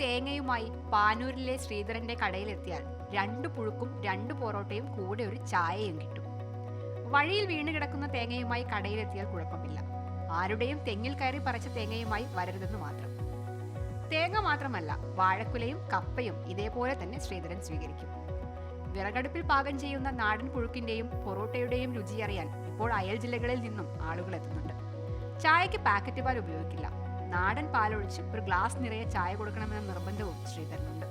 തേങ്ങയുമായി പാനൂരിലെ ശ്രീധരന്റെ കടയിലെത്തിയാൽ രണ്ട് പുഴുക്കും രണ്ട് പൊറോട്ടയും കൂടെ ഒരു ചായയും കിട്ടും. വഴിയിൽ വീണ് കിടക്കുന്ന തേങ്ങയുമായി കടയിലെത്തിയാൽ കുഴപ്പമില്ല. ആരുടെയും തെങ്ങിൽ കയറി പറിച്ച തേങ്ങയുമായി വരരുതെന്ന് മാത്രം. തേങ്ങ മാത്രമല്ല വാഴക്കുലയും കപ്പയും ഇതേപോലെ തന്നെ ശ്രീധരൻ സ്വീകരിക്കും. വിറകടുപ്പിൽ പാകം ചെയ്യുന്ന നാടൻ പുഴുക്കിന്റെയും പൊറോട്ടയുടെയും രുചി അറിയാൻ ഇപ്പോൾ അയൽ ജില്ലകളിൽ നിന്നും ആളുകൾ എത്തുന്നുണ്ട്. ചായക്ക് പാക്കറ്റ് പാൽ ഉപയോഗിക്കില്ല. നാടൻ പാലൊഴിച്ച് ഒരു ഗ്ലാസ് നിറയെ ചായ കൊടുക്കണമെന്ന നിർബന്ധവും ശ്രീധരനുണ്ട്.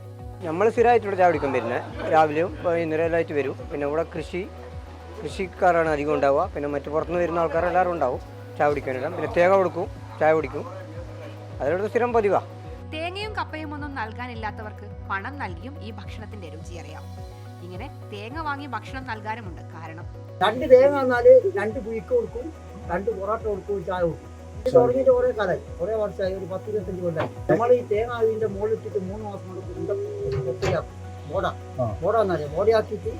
നമ്മൾ സ്ഥിരമായിട്ട് ഇവിടെ ചായ കുടിക്കാൻ വരുന്നത് രാവിലെയും വൈകുന്നേരമായിട്ട് വരും. പിന്നെ ഇവിടെ കൃഷി കൃഷിക്കാരാണ് അധികം ഉണ്ടാവുക. പിന്നെ മറ്റു പുറത്തുനിന്ന് വരുന്ന ആൾക്കാർ എല്ലാവരും ഉണ്ടാവും ചായ കുടിക്കാനെല്ലാം. പിന്നെ തേങ്ങ കൊടുക്കും ചായ കുടിക്കും. അതിലൂടെ സ്ഥിരം പതിവാണ് തേങ്ങയും കപ്പയും ഒന്നും നൽകാനില്ലാത്തവർക്ക് പണം നൽകിയും ഈ ഭക്ഷണത്തിന്റെ രുചി അറിയാം. ഇങ്ങനെ തേങ്ങ വാങ്ങി ഭക്ഷണം നൽകാനുമുണ്ട് കാരണം. രണ്ട് തേങ്ങ വന്നാൽ രണ്ട് പുയിക്ക് കൊടുക്കും രണ്ട് പൊറോട്ട കൊടുക്കും ചായ കൊടുക്കും. തുടങ്ങിയിട്ട് കുറെ കാലമായി കുറെ വർഷമായി ഒരു പത്ത് ഇരുപത്തഞ്ച് കൊല്ലായി. നമ്മൾ ഈ തേങ്ങ മുകളിലിട്ടിട്ട് മൂന്ന് മാസം കൊണ്ട് കൊത്തിയാക്കും ബോഡ. ബോഡ എന്നറിയാം ബോഡയാക്കിയിട്ട്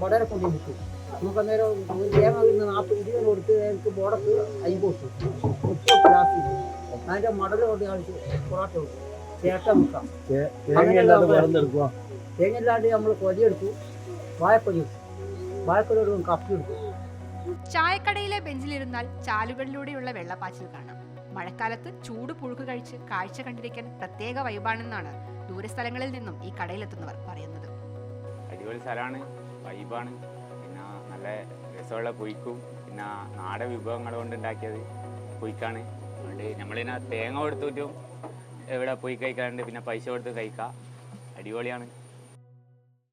ബോഡയെ കൊണ്ട് വിൽക്കും നമുക്ക് അന്നേരം ഒരു തേങ്ങ നിന്ന് നാൽപ്പത് ഇരുപത് കൊടുത്ത് എനിക്ക് ബോഡക്ക് അയ്മ്പത് കൊടുക്കും മുപ്പത് ലാസ്റ്റ് അതിന്റെ മടൽ കൊണ്ട് കാണിച്ച് പൊറോട്ട കൊടുക്കും ചേട്ട മുക്കാം. തേങ്ങ ഇല്ലാണ്ട് നമ്മൾ കൊലിയെടുക്കും വാഴക്കൊലി എടുക്കും വാഴക്കൊലി എടുക്കും കപ്പി എടുക്കും ചായക്കടയിലെ ബെഞ്ചിലിരുന്നാൽ ചാലുകളിലൂടെയുള്ള വെള്ളപ്പാച്ചിൽ കാണാം. മഴക്കാലത്ത് ചൂട് പുഴുക്ക് കഴിച്ച് കാഴ്ച കണ്ടിരിക്കാൻ പ്രത്യേക വൈബാണെന്നാണ് ദൂരസ്ഥലങ്ങളിൽ നിന്നും ഈ കടയിലെത്തുന്നവർ പറയുന്നത്. അടിപൊളി സ്ഥലമാണ് വൈബാണ്. പിന്നെ നല്ല രസമുള്ള പൊയ്ക്കും പിന്നെ നാടൻ വിഭവങ്ങൾ കൊണ്ട് ഉണ്ടാക്കിയത് പൊയ്ക്കാണ് അതുകൊണ്ട് നമ്മളിതിനെ തേങ്ങ കൊടുത്തിട്ടും എവിടെ പോയി കഴിക്കാറുണ്ട് പിന്നെ പൈസ കൊടുത്ത് കഴിക്കാം. അടിപൊളിയാണ്.